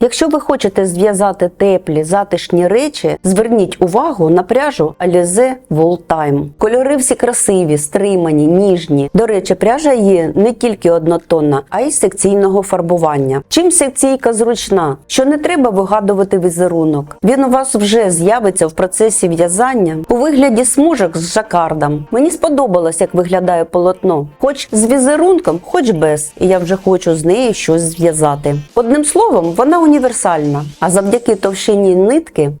Якщо ви хочете зв'язати теплі затишні речі, зверніть увагу на пряжу Alize Wool Time. Кольори всі красиві, стримані, ніжні. До речі, пряжа є не тільки однотонна, а й секційного фарбування. Чим секційка зручна, що не треба вигадувати візерунок. Він у вас вже з'явиться в процесі в'язання у вигляді смужок з жакардом. Мені сподобалось, як виглядає полотно, хоч з візерунком, хоч без. І я вже хочу з нею щось зв'язати. Одним словом, вона універсальна, а завдяки товщині нитки.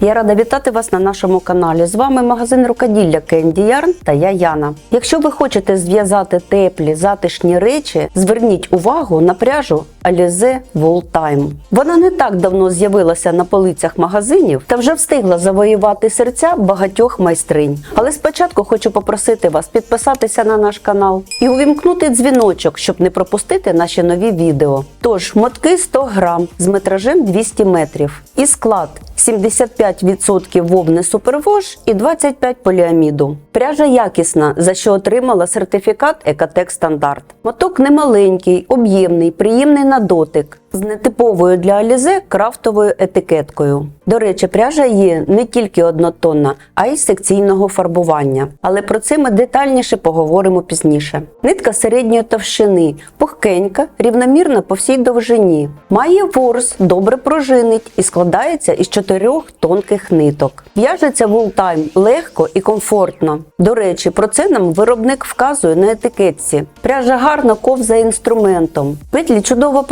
Я рада вітати вас на нашому каналі. З вами магазин рукоділля Candy Yarn та я Яна. Якщо ви хочете зв'язати теплі затишні речі, зверніть увагу на пряжу Alize Wool Time. Вона не так давно з'явилася на полицях магазинів та вже встигла завоювати серця багатьох майстринь. Але спочатку хочу попросити вас підписатися на наш канал і увімкнути дзвіночок, щоб не пропустити наші нові відео. Тож мотки 100 грам з метражем 200 метрів і склад 75% вовни супервош і 25 поліаміду. Пряжа якісна, за що отримала сертифікат Екотек Стандарт. Моток немаленький, об'ємний, приємний на дотик. З нетиповою для Алізе крафтовою етикеткою. До речі, пряжа є не тільки однотонна, а й секційного фарбування. Але про це ми детальніше поговоримо пізніше. Нитка середньої товщини, пухкенька, рівномірна по всій довжині. Має ворс, добре пружинить і складається із чотирьох тонких ниток. В'яжеться вултайм легко і комфортно. До речі, про це нам виробник вказує на етикетці. Пряжа гарно ковзає інструментом. Петлі чудово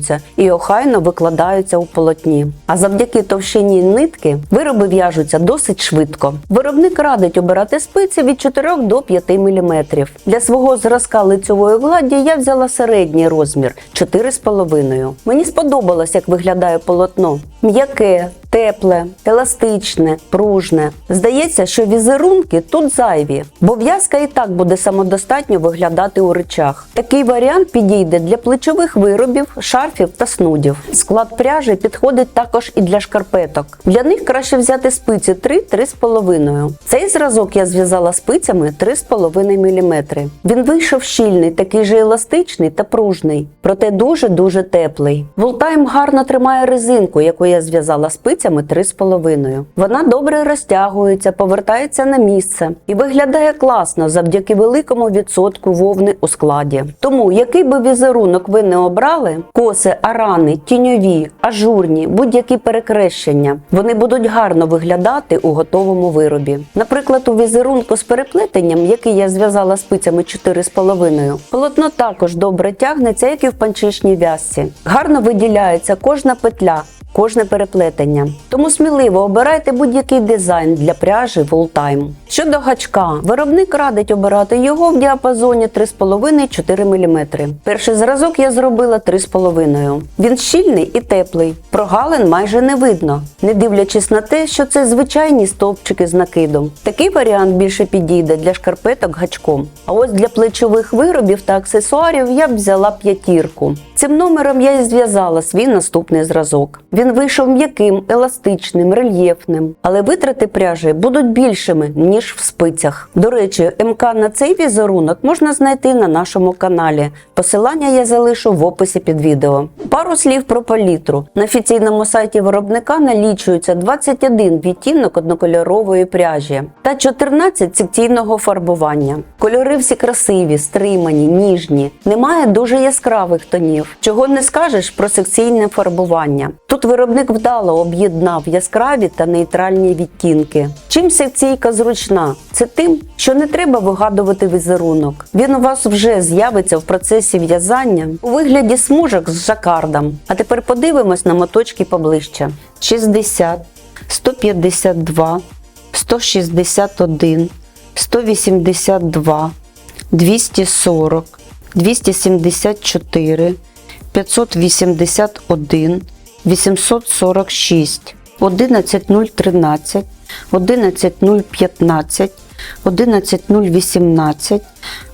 пров'язуються і охайно викладаються у полотні. А завдяки товщині нитки вироби в'яжуться досить швидко. Виробник радить обирати спиці від 4 до 5 мм. Для свого зразка лицьової гладі я взяла середній розмір 4,5. Мені сподобалось, як виглядає полотно. М'яке, тепле, еластичне, пружне. Здається, що візерунки тут зайві, бо в'язка і так буде самодостатньо виглядати у речах. Такий варіант підійде для плечових виробів, шарфів та снудів. Склад пряжі підходить також і для шкарпеток. Для них краще взяти спиці 3-3,5. Цей зразок я зв'язала спицями 3,5 мм. Він вийшов щільний, такий же еластичний та пружний, проте дуже-дуже теплий. Волтайм гарно тримає резинку, яку я зв'язала спицями 3,5. Вона добре розтягується, повертається на місце і виглядає класно завдяки великому відсотку вовни у складі. Тому, який би візерунок ви не обрали, коси, арани, тіньові, ажурні, будь-які перекрещення, вони будуть гарно виглядати у готовому виробі. Наприклад, у візерунку з переплетенням, який я зв'язала спицями 4,5, полотно також добре тягнеться, як і в панчишній в'язці. Гарно виділяється кожна петля. Кожне переплетення. Тому сміливо обирайте будь-який дизайн для пряжі Fulltime. Щодо гачка, виробник радить обирати його в діапазоні 3,5-4 мм. Перший зразок я зробила 3,5. Він щільний і теплий. Прогалин майже не видно, не дивлячись на те, що це звичайні стовпчики з накидом. Такий варіант більше підійде для шкарпеток гачком. А ось для плечових виробів та аксесуарів я б взяла п'ятірку. Цим номером я і зв'язала свій наступний зразок. Він вийшов м'яким, еластичним, рельєфним, але витрати пряжі будуть більшими, ніж в спицях. До речі, МК на цей візерунок можна знайти на нашому каналі. Посилання я залишу в описі під відео. Пару слів про палітру. На офіційному сайті виробника налічується 21 відтінок однокольорової пряжі та 14 секційного фарбування. Кольори всі красиві, стримані, ніжні. Немає дуже яскравих тонів. Чого не скажеш про секційне фарбування. Тут виробник вдало об'єднав яскраві та нейтральні відтінки. Чим секційка зручна? Це тим, що не треба вигадувати візерунок. Він у вас вже з'явиться в процесі в'язання у вигляді смужок з жакардом. А тепер подивимось на моточки поближче: 60, 152, 161, 182, 240, 274, 581, 846, 11013, 11015, 11018,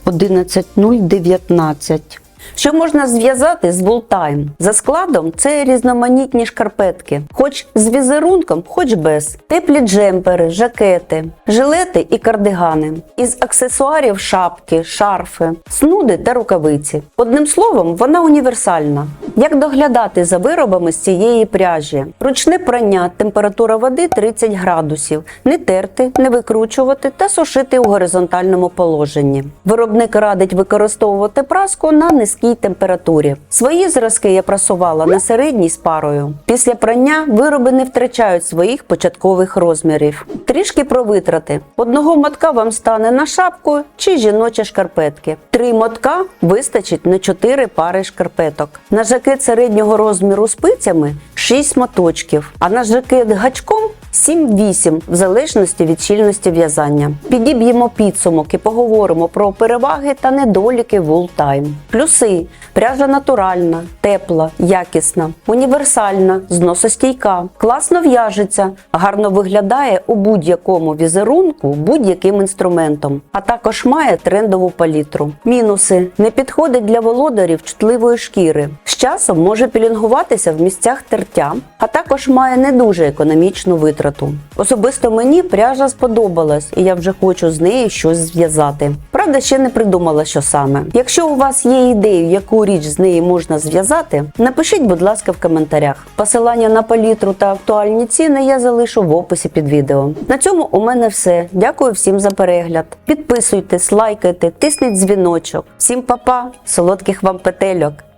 11019, Що можна зв'язати з Волтайм? За складом це різноманітні шкарпетки, хоч з візерунком, хоч без, теплі джемпери, жакети, жилети і кардигани, із аксесуарів шапки, шарфи, снуди та рукавиці. Одним словом, вона універсальна. Як доглядати за виробами з цієї пряжі? Ручне прання, температура води 30 градусів, не терти, не викручувати та сушити у горизонтальному положенні. Виробник радить використовувати праску на низькій температурі. Свої зразки я прасувала на середній з парою. Після прання вироби не втрачають своїх початкових розмірів. Трішки про витрати. Одного мотка вам стане на шапку чи жіночі шкарпетки. Три мотка вистачить на 4 пари шкарпеток. На жакет середнього розміру спицями 6 моточків, а на жакет гачком 7-8 в залежності від щільності в'язання. Підіб'ємо підсумок і поговоримо про переваги та недоліки Time. Плюси: пряжа натуральна, тепла, якісна, універсальна, зносостійка, класно в'яжеться, гарно виглядає у будь-якому візерунку, будь-яким інструментом, а також має трендову палітру. Мінуси не підходить для володарів чутливої шкіри. З часом може пілінгуватися в місцях тертя, а також має не дуже економічну витрату. Особисто мені пряжа сподобалась, і я вже хочу з неї щось зв'язати. Правда, ще не придумала, що саме. Якщо у вас є ідеї, яку річ з неї можна зв'язати, напишіть, будь ласка, в коментарях. Посилання на палітру та актуальні ціни я залишу в описі під відео. На цьому у мене все. Дякую всім за перегляд. Підписуйтесь, лайкайте, тисніть дзвіночок. Всім па-па, солодких вам петельок!